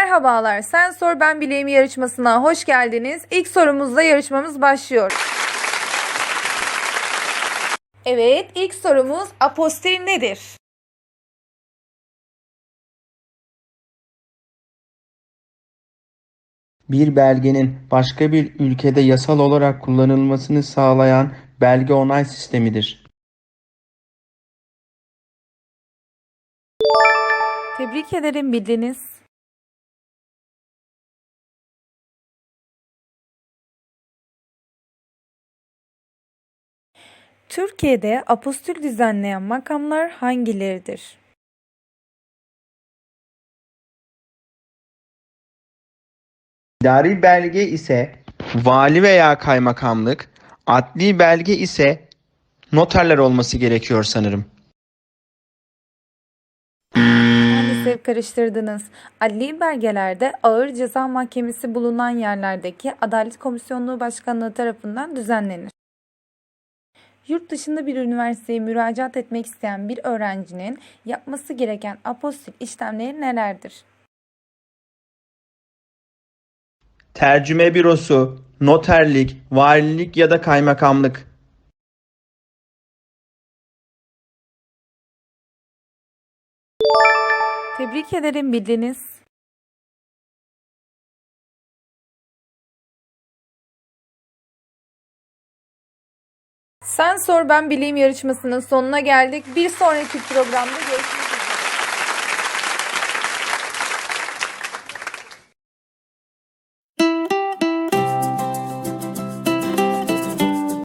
Merhabalar, Sen Sor Ben Bileyim yarışmasına hoş geldiniz. İlk sorumuzla yarışmamız başlıyor. Evet, ilk sorumuz apostil nedir? Bir belgenin başka bir ülkede yasal olarak kullanılmasını sağlayan belge onay sistemidir. Tebrik ederim bildiniz. Türkiye'de apostül düzenleyen makamlar hangileridir? İdari belge ise vali veya kaymakamlık, adli belge ise noterler olması gerekiyor sanırım. Maalesef karıştırdınız. Adli belgelerde ağır ceza mahkemesi bulunan yerlerdeki Adalet Komisyonluğu Başkanlığı tarafından düzenlenir. Yurt dışında bir üniversiteye müracaat etmek isteyen bir öğrencinin yapması gereken apostil işlemleri nelerdir? Tercüme bürosu, noterlik, valilik ya da kaymakamlık. Tebrik ederim bildiniz. Sen Sor Ben Bileyim yarışmasının sonuna geldik. Bir sonraki programda görüşmek